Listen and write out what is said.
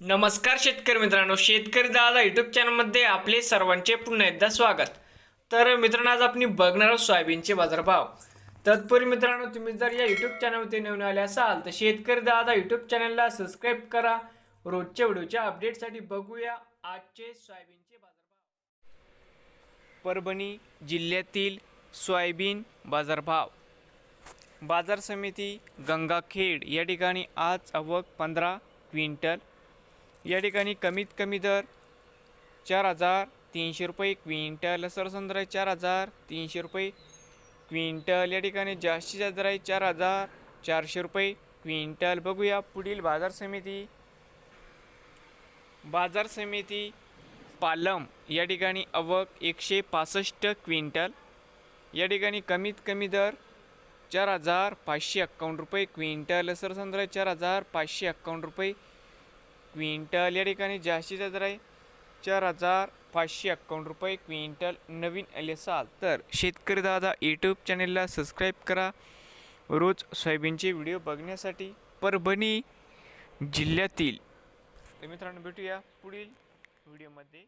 नमस्कार शेतकरी मित्रांनो शेतकरी दादा यूट्यूब चॅनलमध्ये आपले सर्वांचे पुन्हा एकदा स्वागत. तर मित्रांनो आज आपण बघणार आहोत सोयाबीनचे बाजारभाव. तत्पूर्वी मित्रांनो तुम्ही जर या यूट्यूब चॅनलवरती नवीन आले असाल तर शेतकरी दादा यूट्यूब चॅनलला सबस्क्राईब करा. रोजच्या व्हिडिओच्या अपडेटसाठी बघूया आजचे सोयाबीनचे बाजारभाव. परभणी जिल्ह्यातील सोयाबीन बाजारभाव. बाजार समिती गंगाखेड या ठिकाणी आज अवक पंधरा क्विंटल या ठिकाणी कमीत कमी दर चार हजार तीनशे रुपये क्विंटल सरसंद्र आहे चार हजार तीनशे रुपये क्विंटल या ठिकाणी जास्तीत दर आहे चार हजार चारशे रुपये क्विंटल बघूया पुढील बाजार समिती. बाजार समिती पालम या ठिकाणी अवक एकशे पासष्ट क्विंटल. या ठिकाणी कमीत कमी दर चार हजार पाचशे अक्कावन्न रुपये क्विंटल सरसंद्र चार हजार पाचशे अक्कावन्न रुपये क्विंटल या ठिकाणी जास्तीचा दर आहे चार हजार पाचशे एक्कावन्न रुपये क्विंटल नवीन आले असाल तर शेतकरी दादा यूट्यूब चॅनेलला सबस्क्राईब करा. रोज सोयाबीनचे व्हिडिओ बघण्यासाठी परभणी जिल्ह्यातील. तर मित्रांनो भेटूया पुढील व्हिडिओमध्ये